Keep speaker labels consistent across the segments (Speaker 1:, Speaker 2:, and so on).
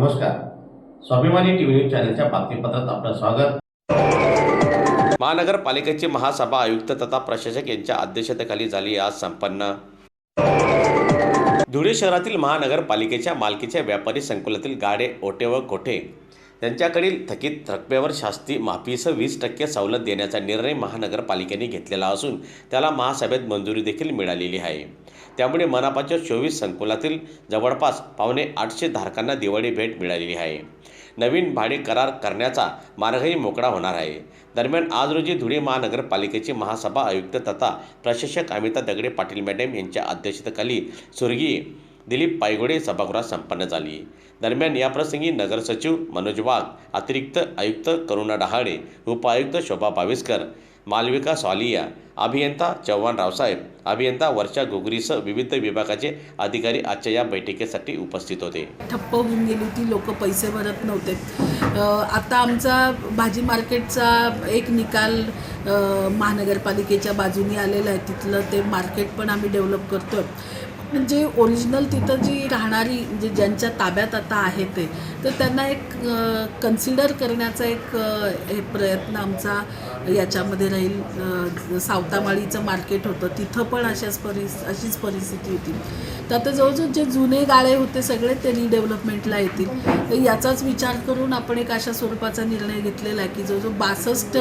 Speaker 1: नमस्कार. स्वाभिमानी TV news चॅनलच्या बातमीपत्रात आपलं स्वागत.
Speaker 2: महानगरपालिकेची महासभा आयुक्त तथा प्रशासक यांच्या अध्यक्षतेखाली झाली आज संपन्न. धुळे शहरातील महानगरपालिकेच्या मालकीच्या व्यापारी संकुलातील गाडे ओटे व कोठे त्यांच्याकडील थकीत रकमेवर शास्ती माफीसह वीस टक्के सवलत देण्याचा निर्णय महानगरपालिकेने घेतलेला असून त्याला महासभेत मंजुरी देखील मिळालेली आहे. त्यामुळे मनापाच्या चोवीस संकुलातील जवळपास पावणे आठशे धारकांना दिवाळी भेट मिळालेली आहे. नवीन भाडे करार करण्याचा मार्गही मोकळा होणार आहे. दरम्यान आज रोजी धुळे महानगरपालिकेची महासभा आयुक्त तथा प्रशासक अमिता दगडे पाटील मॅडम यांच्या अध्यक्षतेखाली स्वर्गीय दिलीप पायगोडे सभागृहात संपन्न झाली. दरम्यान याप्रसंगी नगर सचिव मनोज वाघ अतिरिक्त आयुक्त करुणा डहाळे उपायुक्त शोभा बाविस्कर मालविका सॉलिया अभियंता चव्हाण रावसाहेब अभियंता वर्षा घुगरीसह विविध विभागाचे अधिकारी आजच्या या बैठकीसाठी उपस्थित होते.
Speaker 3: ठप्प होऊन गेली होती. लोक पैसे भरत नव्हते. आता आमचा भाजी मार्केटचा एक निकाल महानगरपालिकेच्या बाजूनी आलेला आहे. तिथलं ते मार्केट पण आम्ही डेव्हलप करतो म्हणजे ओरिजिनल तिथं जी राहणारी म्हणजे ज्यांच्या ताब्यात आता आहे ते तर त्यांना एक कन्सिडर करण्याचा एक हे प्रयत्न आमचा याच्यामध्ये राहील. सावतामाळीचं मार्केट होतं. तिथं पण अशाच परिस अशीच परिस्थिती होती. तर आता जवळजवळ जे जुने गाळे होते सगळे ते रिडेव्हलपमेंटला येतील. तर याचाच विचार करून आपण एक अशा स्वरूपाचा निर्णय घेतलेला आहे की जवळजवळ बासष्ट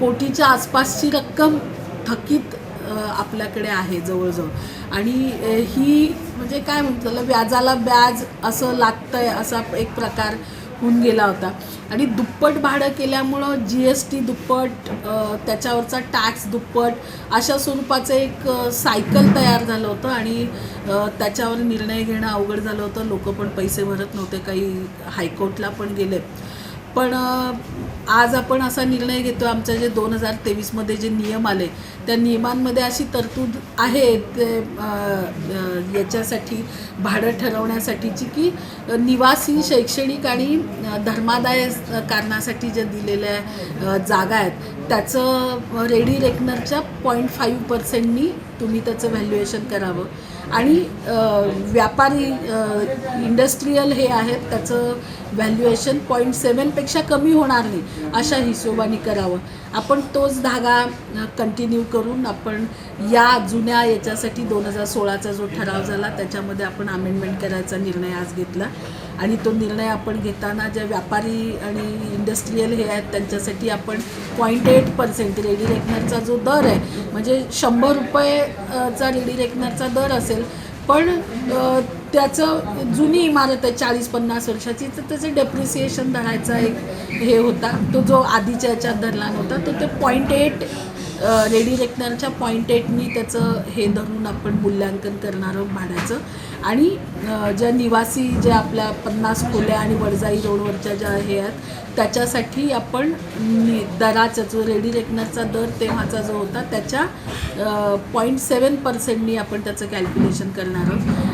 Speaker 3: कोटीच्या आसपासची रक्कम थकीत आपल्याकडे आहे जवळजवळ. आणि ही म्हणजे काय म्हणतो व्याजाला व्याज असं लागतंय असा एक प्रकार होऊन गेला होता. आणि दुप्पट भाडं केल्यामुळं जी एस टी दुप्पट त्याच्यावरचा टॅक्स दुप्पट अशा स्वरूपाचं एक सायकल तयार झालं होतं. आणि त्याच्यावर निर्णय घेणं अवघड झालं होतं. लोक पण पैसे भरत नव्हते. काही हायकोर्टला पण गेले. पण आज आपण असा निर्णय घेतो आमच्या जे दोन हजार तेवीसमध्ये जे नियम आले त्या नियमांमध्ये अशी तरतूद आहे ते याच्यासाठी भाडं ठरवण्यासाठीची की निवासी शैक्षणिक आणि धर्मादाय कारणासाठी ज्या दिलेल्या जागा आहेत त्याचं रेडी रेकनरच्या पॉईंट फाईव्ह पर्सेंटनी तुम्ही त्याचं व्हॅल्युएशन करावं. आणि व्यापारी इंडस्ट्रीयल हे आहेत त्याचं व्हॅल्युएशन पॉईंट सेवनपेक्षा कमी होणार नाही अशा हिशोबाने करावं. आपण तोच धागा कंटिन्यू करून आपण या जुन्या याच्यासाठी दोन हजार सोळाचा जो ठराव झाला त्याच्यामध्ये आपण अमेंडमेंट करायचा निर्णय आज घेतला. आणि तो निर्णय आपण घेताना ज्या व्यापारी आणि इंडस्ट्रीयल हे आहेत त्यांच्यासाठी आपण पॉईंट एट पर्सेंट रेडी रेकनरचा जो दर आहे म्हणजे शंभर रुपयेचा रेडी रेकनरचा दर असेल पण त्याचं जुनी इमारत आहे चाळीस पन्नास वर्षाची तर त्याचं डेप्रिसिएशन धरायचा एक हे होता. तो जो आधीच्या याच्यात धरला नव्हता तो ते पॉईंट एट रेडी रेकनरच्या पॉईंट एटनी त्याचं हे धरून आपण मूल्यांकन करणार आहोत भाड्याचं. आणि ज्या निवासी ज्या आपल्या पन्नास खोल्या आणि वडजाई रोडवरच्या ज्या हे आहेत त्याच्यासाठी आपण दराचा जो रेडी रेकनरचा दर तेव्हाचा जो होता त्याच्या पॉईंट सेवन पर्सेंटनी आपण त्याचं कॅल्क्युलेशन करणार आहोत.